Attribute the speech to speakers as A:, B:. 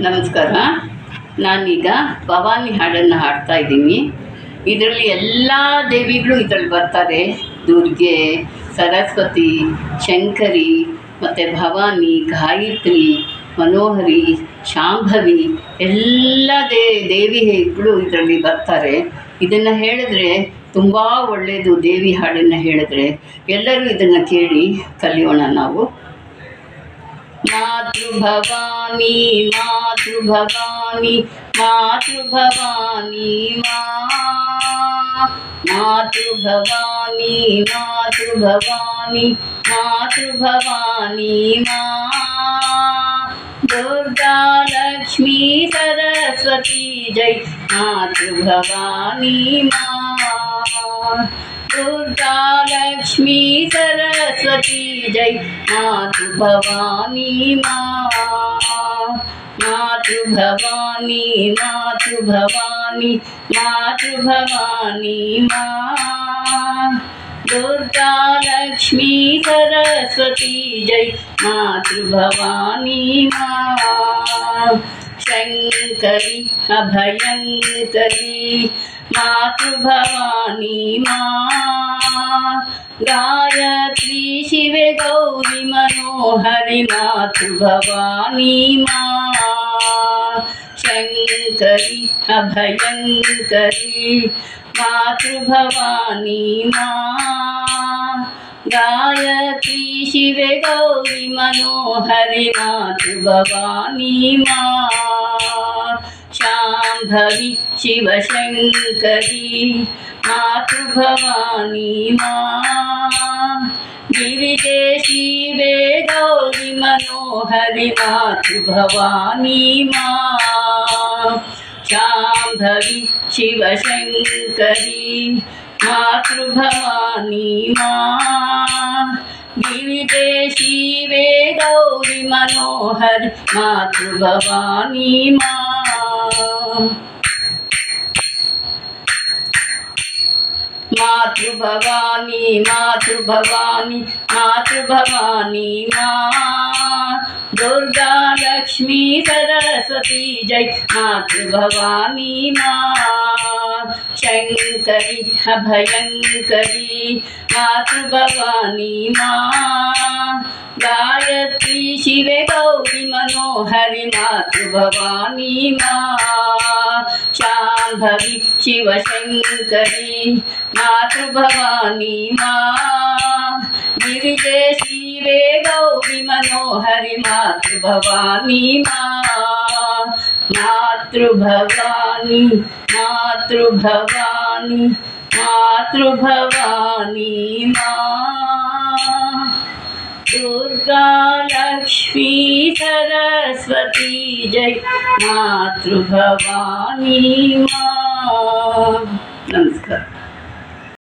A: ನಮಸ್ಕಾರ. ನಾನೀಗ ಭವಾನಿ ಹಾಡನ್ನು ಹಾಡ್ತಾ ಇದ್ದೀನಿ. ಇದರಲ್ಲಿ ಎಲ್ಲ ದೇವಿಗಳು ಇದರಲ್ಲಿ ಬರ್ತಾರೆ. ದುರ್ಗೆ, ಸರಸ್ವತಿ, ಶಂಕರಿ, ಮತ್ತು ಭವಾನಿ, ಗಾಯತ್ರಿ, ಮನೋಹರಿ, ಶಾಂಭವಿ ಎಲ್ಲ ದೇ, ದೇವಿಗಳು ಇದರಲ್ಲಿ ಬರ್ತಾರೆ. ಇದನ್ನು ಹೇಳಿದ್ರೆ ತುಂಬ ಒಳ್ಳೆಯದು ದೇವಿ ಹಾಡನ್ನು ಹೇಳಿದ್ರೆ. ಎಲ್ಲರೂ ಇದನ್ನು ಕೇಳಿ ಕಲಿಯೋಣ ನಾವು. मातृभवानी मातृभवानी मातृभवानी भवानी मातृ भवानी मातृ भवानी दुर्गा लक्ष्मी सरस्वती जय मातृभवानी माँ। दुर्गा लक्ष्मी सरस्वती जय। मातृभवानी माँ। मातु भवानी मातु भवानी मातृभवानी मातृभवानी माँ। दुर्गा लक्ष्मी सरस्वती जय। मातु भवानी माँ। शङ्करी, अभयङ्करी मातृभवानी माँ। गायत्री शिवे गौरी मनोहरि मातृभवानी माँ शङ्करी अभयङ्करी मातृभवानी माँ गायत्री शिवे गौरी मनोहरि मातृभवानी माँ शाम्भवी शिवशङ्करी। मातृभवानी माँ। गिरिजे शिवे गौरी मनोहरि मातृभवानी माँ। शाम्भवी शिवशङ्करी मातृभवानी माँ। गिरिजे शिवे गौरी मनोहर मातृभवानी माँ। मातृभवानी मातृभवानी मातृभवानी माँ। दुर्गा लक्ष्मी सरस्वती जय मातृ मातृभवानी माँ। शङ्करी, अभयङ्करी, मातृभवानी माँ। गायत्री शिवे गौरी मनोहरि मातृभवानी माँ शाम्भवी शिवशङ्करी मातृभवानी माँ गिरिजे शिवे गौरी मनोहरि मातृभवानी माँ मातृभवानी मातृभवानी मातृभवानी माँ दुर्गा लक्ष्मी सरस्वती जय मातृभवानी माँ नमस्कार